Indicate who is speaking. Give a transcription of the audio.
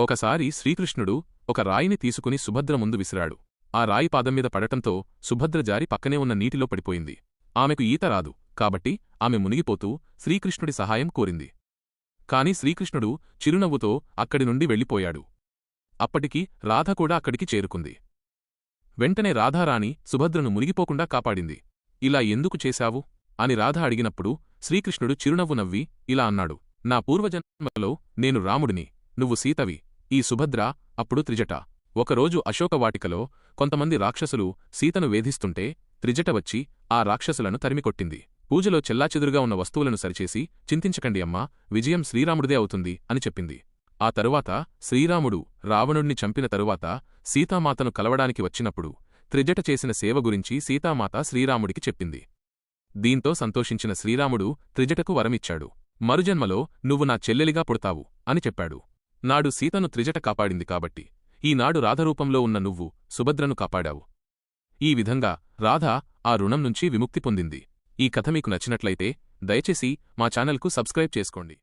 Speaker 1: ఒకసారి శ్రీకృష్ణుడు ఒక రాయిని తీసుకుని సుభద్ర ముందు విసిరాడు. ఆ రాయి పాదం మీద పడటంతో సుభద్ర జారి పక్కనే ఉన్న నీటిలో పడిపోయింది. ఆమెకు ఈత రాదు కాబట్టి ఆమె మునిగిపోతూ శ్రీకృష్ణుడి సహాయం కోరింది. కాని శ్రీకృష్ణుడు చిరునవ్వుతో అక్కడి నుండి వెళ్ళిపోయాడు. అప్పటికి రాధ కూడా అక్కడికి చేరుకుంది. వెంటనే రాధారాణి సుభద్రను మునిగిపోకుండా కాపాడింది. ఇలా ఎందుకు చేశావు? అని రాధ అడిగినప్పుడు శ్రీకృష్ణుడు చిరునవ్వు నవ్వి ఇలా అన్నాడు. నా పూర్వజన్మలో నేను రాముడిని నువ్వు సీతవి ఈ సుభద్ర అప్పుడు త్రిజట. ఒకరోజు అశోకవాటికలో కొంతమంది రాక్షసులు సీతను వేధిస్తుంటే త్రిజట వచ్చి ఆ రాక్షసులను తరిమికొట్టింది. పూజలో చెల్లాచెదురుగా ఉన్న వస్తువులను సరిచేసి చింతించకండి అమ్మా విజయం శ్రీరాముడిదే అవుతుంది అని చెప్పింది. ఆ తరువాత శ్రీరాముడు రావణుణ్ణి చంపిన తరువాత సీతామాతను కలవడానికి వచ్చినప్పుడు త్రిజట చేసిన సేవ గురించి సీతామాత శ్రీరాముడికి చెప్పింది. దీంతో సంతోషించిన శ్రీరాముడు త్రిజటకు వరమిచ్చాడు. మరుజన్మలో నువ్వు నా చెల్లెలిగా పుడతావు అని చెప్పాడు. నాడు సీతను త్రిజట కాపాడింది కాబట్టి ఈనాడు రాధరూపంలో ఉన్న నువ్వు సుభద్రను కాపాడావు. ఈ విధంగా రాధ ఆ రుణం నుంచి విముక్తి పొందింది. ఈ కథ మీకు నచ్చినట్లయితే దయచేసి మా ఛానల్కు సబ్స్క్రైబ్ చేసుకోండి.